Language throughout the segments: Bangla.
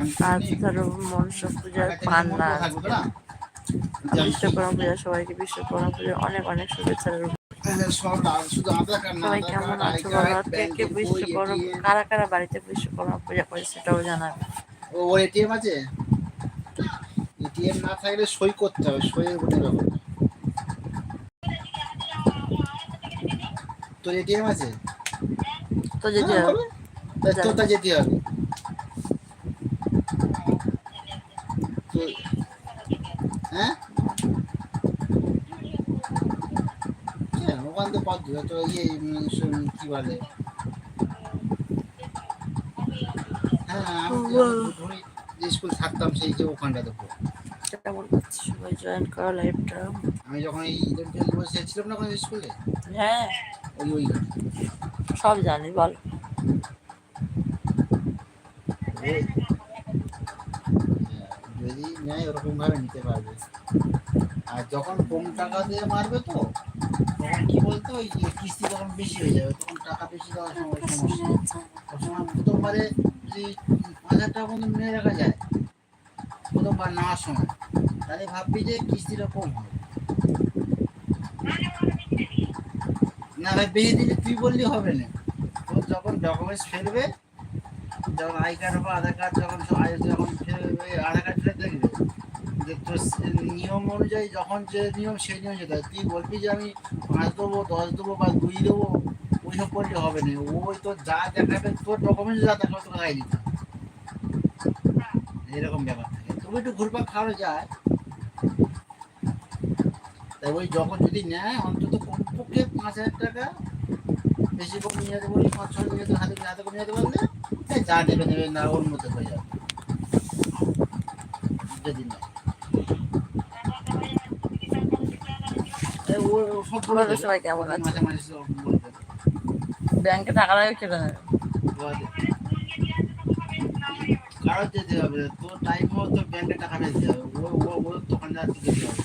আজ ধরো মনসা পূজার পান্না আজকে। বিশ্বকর্মা পূজা সবাইকে বিশ্বকর্মা পূজার অনেক অনেক শুভেচ্ছা সবাই কেমন আছো বলো? কে কে বিশ্বকর্মা কারা কারা বাড়িতে বিশ্বকর্মা পূজা করে সেটাও জানাবে। ওর এটিএম আছে? এটিএম না থাকলে সই করতে হবে সইয়ের উপরে ব্যাপার তোর এটিএম আছে? তো যদি হ্যাঁ, হবে। তা যেতে হবে তো- হ্যাঁ কেন? থেকে পথ তো ইয়ে কি বলে? হ্যাঁ আমি তো স্কুল থাকতাম সেই যে। কেমন করছে সবাই? জয়েন করো লাইভটা আমি যখন এই ছিলাম না ওখানে স্কুলে? হ্যাঁ। ওই ওই। সব জানি বল। যদি নেয় ওরকম ভাবে নিতে পারবে। আর যখন কম টাকা দিয়ে মারবে তো, তখন কি বলতো, ওই যে কিস্তি তখন বেশি হয়ে যাবে, তখন টাকা বেশি দেওয়ার সময় সমস্যা। তখন প্রথমবারে যদি পাঁচ হাজার টাকা মতো নিয়ে রাখা যায়, প্রথমবার নেওয়ার সময়, তাহলে ভাববি যে কিস্তিটা কম হবে। না ভাই, বেশি দিলে তুই বললি হবে না। তোর যখন ডকুমেন্টস ফেলবে, যখন আই কার্ড বা আধার কার্ড যখন যখন আধার কার্ডটা দেখবে যে নিয়ম অনুযায়ী যখন যে নিয়ম, সেই নিয়ম যেতে হবে। তুই বলবি যে আমি পাঁচ দেবো, দশ দেবো বা দুই দেবো, ওইসব করলে হবে না। ওই তোর যা দেখাবে, তোর ডকুমেন্টস যা দেখাবে, তোকে গাই দিতে। এরকম ব্যাপার থাকে। তবু একটু ঘুরপাক খাওয়ানো যায় তাই ওই যখন যদি নেয়, অন্তত কমপক্ষে পাঁচ হাজার টাকা বেশি কম নিয়ে যেতে বলি পাঁচ, ছয় নিয়ে যেতে হাতে হাতে নিয়ে যেতে পারলে যা নেবে নেবে না, ওর মধ্যে হয়ে যাবে। যদি না এই ও- ও সব বলে সবাই কেমন আছে? ব্যাংকে টাকা লাগে কেটে নেবে কারও যেতে হবে। তোর টাইম মতো ব্যাংকে টাকা দিতে হবে। ও ও ওর দোকানদার যেতে হবে?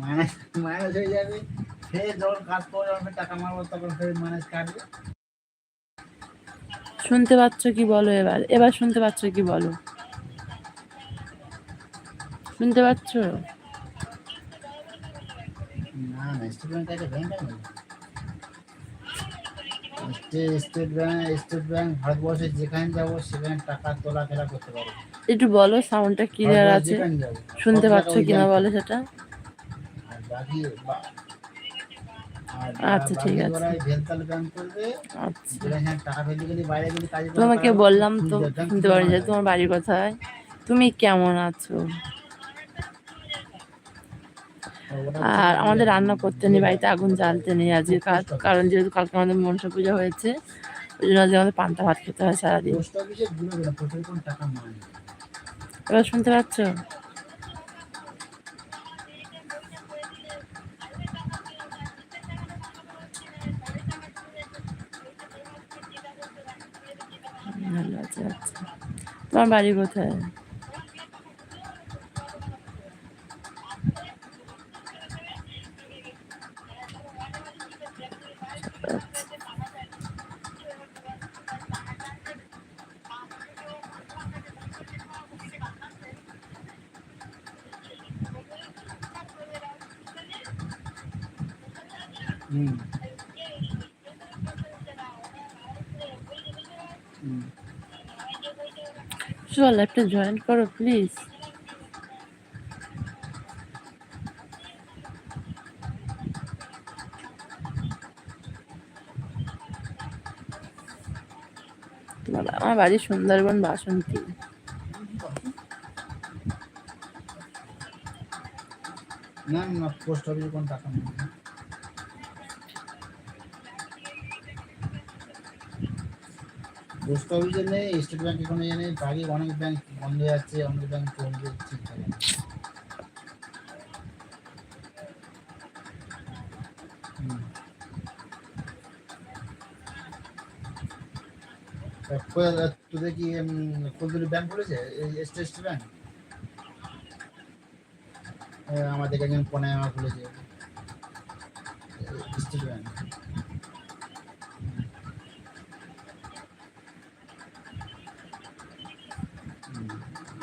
মাইনাস মাইনাস হয়ে যাবে। ফের যখন কাজ করে টাকা মারবো তখন ফের মাইনাস কাটবে। শুনতে পাচ্ছ কি বলো এবার? এবার শুনতে পাচ্ছ কি বলো? শুনতে পাচ্ছ? না না স্টেট ব্যাংক ব্যাংক আছে। State state bank state bank ভারতবর্ষে যেখানে যাব সেখানে টাকা তোলা ফেলা করতে পারব। একটু বলো সাউন্ডটা ক্লিয়ার আছে। শুনতে পাচ্ছ কিনা বলো সেটা? আচ্ছা, ঠিক আছে। আচ্ছা। করে তোমাকে বললাম তো শুনতে পারি যে তোমার বাড়ি কোথায়। তুমি কেমন আছো? আর আমাদের রান্না করতে নেই বাড়িতে আগুন জ্বালতে নেই আজকে। কারণ যেহেতু কালকে আমাদের মনসা পূজা হয়েছে ওই জন্য আজকে আমাদের পান্তা ভাত খেতে হয় সারাদিন। এবার শুনতে পাচ্ছ? তোমার বাড়ি কোথায় আচ্ছা। চল একটা জয়েন করো, প্লিজ। আমার বাড়ি সুন্দরবন বাসন্তী। না না, পোস্ট অফিসে কোনো টাকা নেই। পোস্ট অফিসে নেই স্টেট ব্যাংকে কোনো ইয়ে নেই বাকি অনেক ব্যাংক বন্ধ হয়ে যাচ্ছে অনেক ব্যাংক ঠিকঠাক হুম। তোদের কি কোলদুলি ব্যাংক খুলেছে? এই স্টেট ব্যাংক? হ্যাঁ, আমাদের কাছে পনে আমার খুলেছে। স্টেট ব্যাংক হুম, আমার বাসন্তী ব্যাংক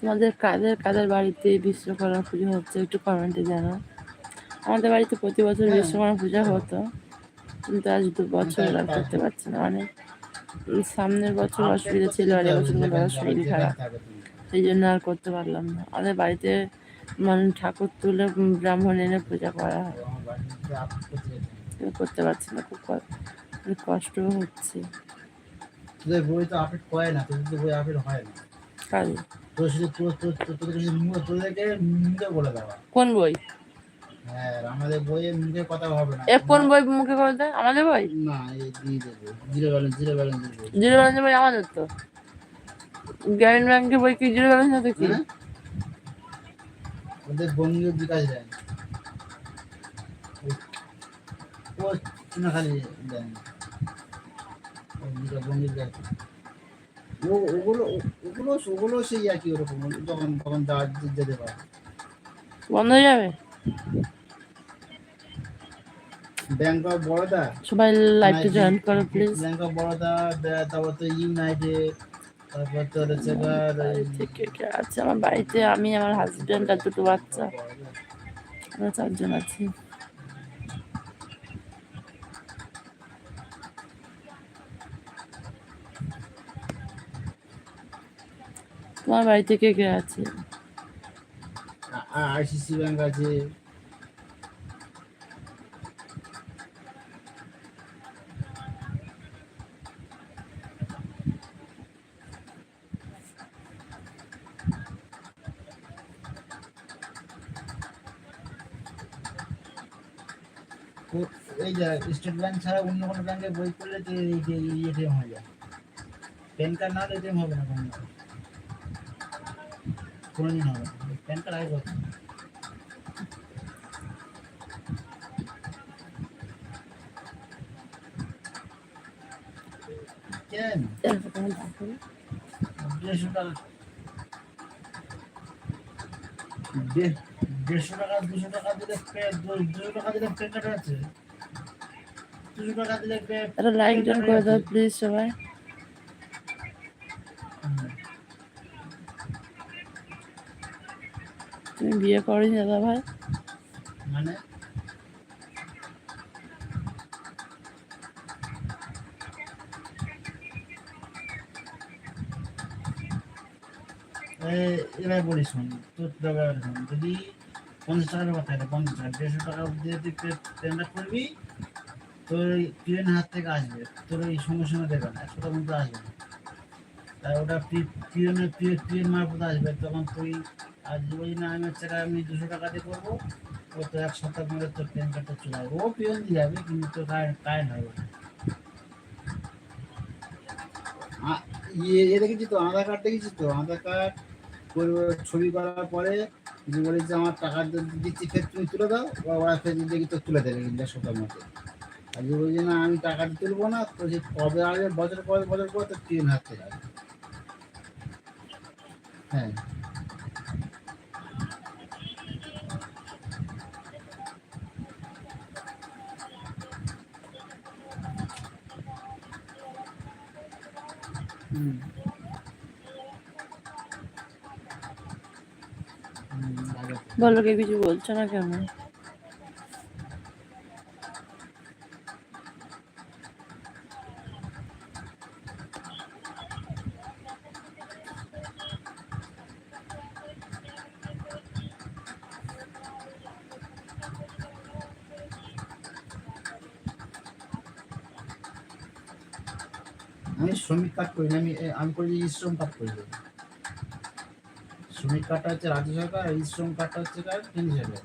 তোমাদের কাদের কাদের বাড়িতে বিশ্বকর্মা পুজো হচ্ছে একটু কমেন্টে জানাও আমাদের বাড়িতে প্রতি বছর হ্যাঁ। বিশ্বকর্মা পুজো হতো। কিন্তু আজ দু বছর আর করতে পারছি না। উম, সামনের বছর অসুবিধা ছিল আর এবছর বাবার শরীর খারাপ সেই জন্য আর করতে পারলাম না। আমাদের বাড়িতে মানে ঠাকুর তুলে ব্রাহ্মণ এনে পূজা করা হয়। করতে পারছি না। খুব ক- খুব কষ্টও হচ্ছে। তোদের বই তো আপডেট করে না তোদের বই আপডেট হয় না। কাজে? তোর শুধু তোদের তোদেরকে মুখে বলে দেওয়া। কোন বই? হ্যাঁ আমাদের বইয়ে মুখে কথা হবে না। এ কোন বই মুখে করে দেয় আমাদের বই? না এই দিয়ে দেবো zero balance zero balance zero balance বই আমাদের তো। গ্রামীণ ব্যাংকের বই কি জিরো ব্যালেন্স হতো কি হ্যাঁ? ওদের বঙ্গীয় বিকাশ দেন ও- চুনাখালি দেন ওগুলো সেই বন্ধ হয়ে যাবে অফ বরোদা সবাই প্লিজ অফ বরোদা তারপর তো তারপর তো কে আছে আমার বাড়িতে আমি আমার হাজবেন্ড আর দুটো বাচ্চা আমরা চারজন আছি তোমার বাড়িতে কে কে আছে? আইসিসি ব্যাংক আছে। এই যে স্টেট ব্যাংক ছাড়া অন্য কোনো ব্যাংকে বই করলে তো এই যে এটিএম হয়ে যায়। প্যান কার্ড না হলে এটিএম হবে না কোনো। কোনোদিন হবে প্যান কার্ড আগে কেন? দেড়শো টাকা। দেড়শো টাকা দুশো টাকা দিলে দুশো টাকা দিলে পে কাটা আছে। দুশো টাকা দিলে লাইক ডান করে দাও প্লিজ সবাই। বিয়ে করনি দাদা ভাই। মানে? পঞ্চাশ টাকার কথা দেড়শো টাকা তুই পেমেন্ট করবি, তোর হাত থেকে আসবে, তোর ওই সঙ্গে আসবে ওটা মারফত আসবে, তখন তুই আজ বলি না আমি হচ্ছে আমি দুশো টাকা দিয়ে করব। ও তো এক সপ্তাহ মধ্যে তোর প্যান কার্ডটা চলে আসবে ও পিএন দিয়ে যাবে, কিন্তু তোর কারেন্ট কারেন্ট হবে না। ইয়ে এ দেখেছি তো, আধার কার্ড দেখেছি তো? আধার কার্ড ছবি করার পরে যে বলে যে আমার টাকা দিচ্ছি, ফের তুমি তুলে দাও বা ওরা ফের দেখি তো তুলে দেবে কিন্তু এক সপ্তাহের মধ্যে। আর যে বলছি না, আমি টাকাটা তুলবো না, তো সে কবে আসবে, বছর পরে বছর পর তো ট্রেন হাত আসবে হ্যাঁ। বলো কে কিছু বলছো না কেন? আমি করি ই শ্রম কার্ড করি। শ্রমিক কার্ডটা হচ্ছে রাজ্য সরকার আর শ্রম কার্ডটা হচ্ছে কার কেন্দ্র সরকার।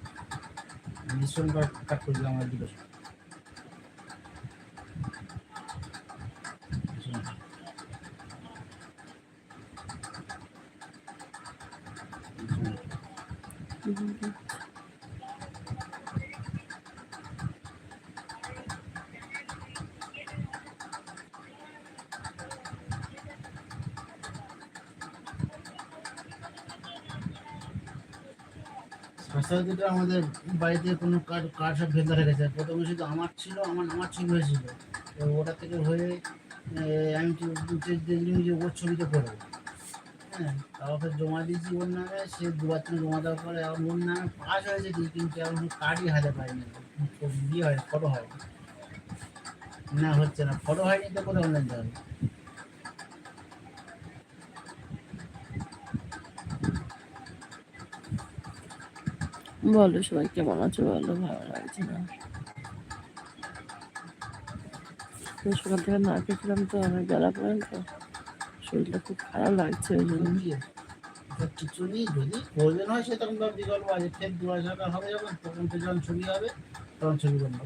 শ্রম কার্ড কার্ড করি আমার দুটো। স্বাস্থ্য আমাদের বাড়িতে কোনো কার্ড কার্ড সব ভেঙে রেখেছে প্রথমে শুধু আমার ছিল, আমার আমার ছবি হয়েছিল। তো ওটা থেকে হয়ে আমি দেখলাম যে ওর ছবিতে করব হ্যাঁ তারপর জমা দিয়েছি ওর নামে, সে দুবার তিন জমা দেওয়ার পরে এখন ওর নামে পাস হয়েছে ঠিক কিন্তু এখন কার্ডই হাতে পাইনি বিয়ে হয় ফটো হয়। না হচ্ছে না ফটো হয়নি তো কোথাও অনলাইন যাবে বলো সবাই কেমন আছো বলো? ভালো লাগছে না। সকাল থেকে না খেয়েছিলাম তো অনেক বেলা পর্যন্ত শরীরটা খুব খারাপ লাগছে ওই জন্য। কিছু নেই যদি প্রয়োজন হয় সে তখন তার বিকল্প আছে। ফের দু হাজার টাকা হবে যখন তখন তো যখন ছবি হবে তখন ছবি করব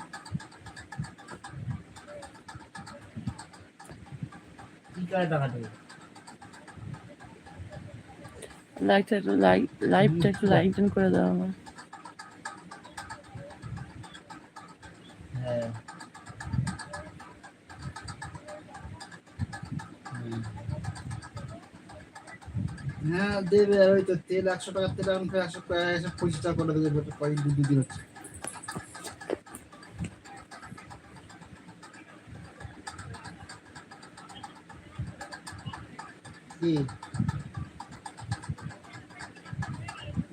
লাইকটা একটু লাইক লাইভটা একটু লাইক করে দাও আমার দেবে আর ওই তো তেল একশো টাকার তেল এখন একশো পঁচিশ টাকা করে দেবে কয়েক দুদিন হচ্ছে। কি?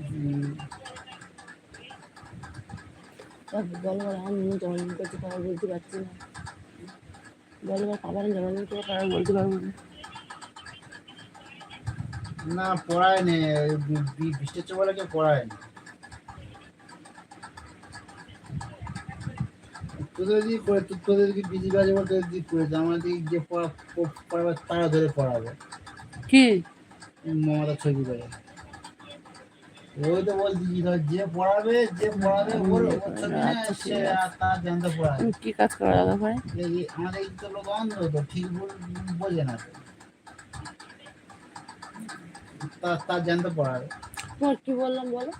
হুম, বলো আমি জন্মদিন করতে পারব বলতে পারছি না খাবার জন্মদিন করে পারব বলতে পারব না। না পড়ায় নে বৃষ্টির চোখ বলে কেউ পড়ায় না তোদের যদি করে? তোদের যদি বিজি বাজে বলতে যদি করে? আমার দিকে যে পড়া পড়াবে তারা ধরে পড়াবে। কি? মমতা ছবি করে। ওই তো বলছি যে পড়াবে যে পড়াবে ওর আচ্ছা, সে তার জানতে পড়াবে। কি কাজ করো দাদা ভাই? আমাদের তো লোক অন্ধ তো ঠিক বোঝে না। তার তার জানতে পড়াবে তোমার কি বললাম বলো?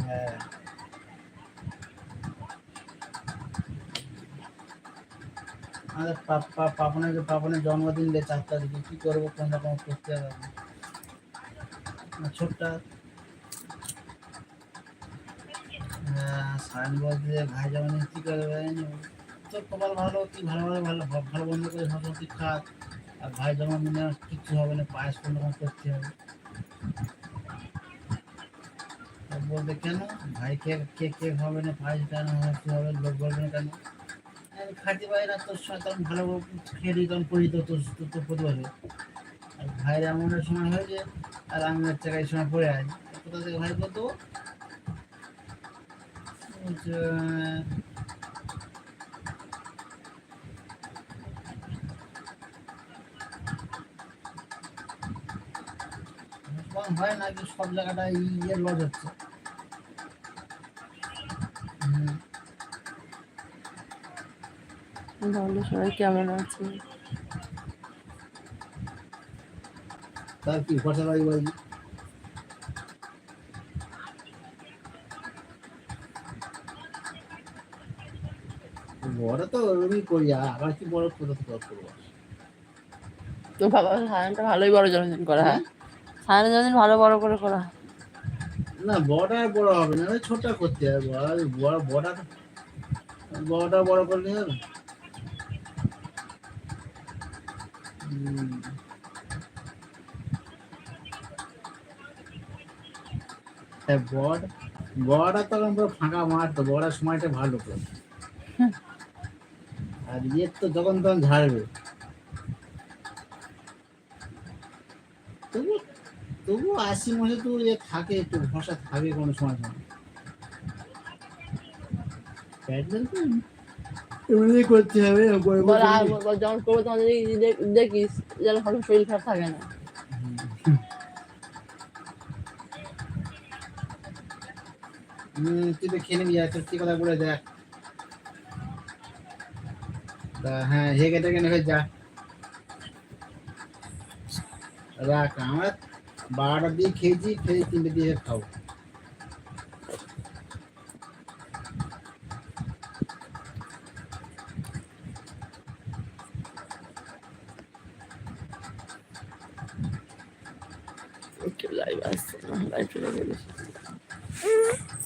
হ্যাঁ। আমাদের পাপনের পাপনের জন্মদিন চারটা দিকে কি করব কোনটা রকম করতে হবে ছোট্ট ভাই যেমন করে ভাই যেমন মনে হয় হবে না, পায়েস কোন রকম করতে হবে। তা বলতে কেন? ভাই কে কে কে হবে না পায়েস কেন হবে? লোক বলবে না কেন? খাইতে পারি না তোর সঙ্গে ভালো খেয়ে দিই তখন তো তোর তোর পরিবারে আর ভাইয়ের এমন সময় হয়েছে আর আমি হচ্ছে এই সময় পড়ে আছি কোথা থেকে ভাই বলতো? বলছে, কম হয় সব জায়গাটায় ইয়ে লজ হচ্ছে। তাহলে সবাই কেমন আছে তার কি ফসল বাড়ি বাড়ি বড় তো ওরকমই করি আর কি বড় কোথা থেকে করব? তো বাবা সায়নটা ভালোই বড় জন্মদিন করা হয়? সায়নের জন্মদিন ভালো বড় করে করা। হয় না বড়টা বড় হবে না ওই করতে হবে বড় বড়টা বড়টা বড় করলে হবে হুম। হ্যাঁ, বড় বড়টা তখন পুরো ফাঁকা মাঠ তো বড়ার সময়টা ভালো তো আর ইয়ের তো যখন তখন ঝাড়বে। তবু তবু আশি মাসে তো ইয়ে থাকে একটু ভরসা থাকে কোনো সময় সময় প্যাডেল তো এমনি করতে হবে বড় বড় যখন করব তখন দেখ- দেখিস যেন শরীর খারাপ থাকে না। হুম, তুই তো খেয়ে নিবি তোর কি কথা বলে দেখ তা হ্যাঁ হেগে টেগে নেবে যা। রাখ আমার বারোটা দিয়ে খেয়েছি খেয়ে তিনটে দিয়ে খাও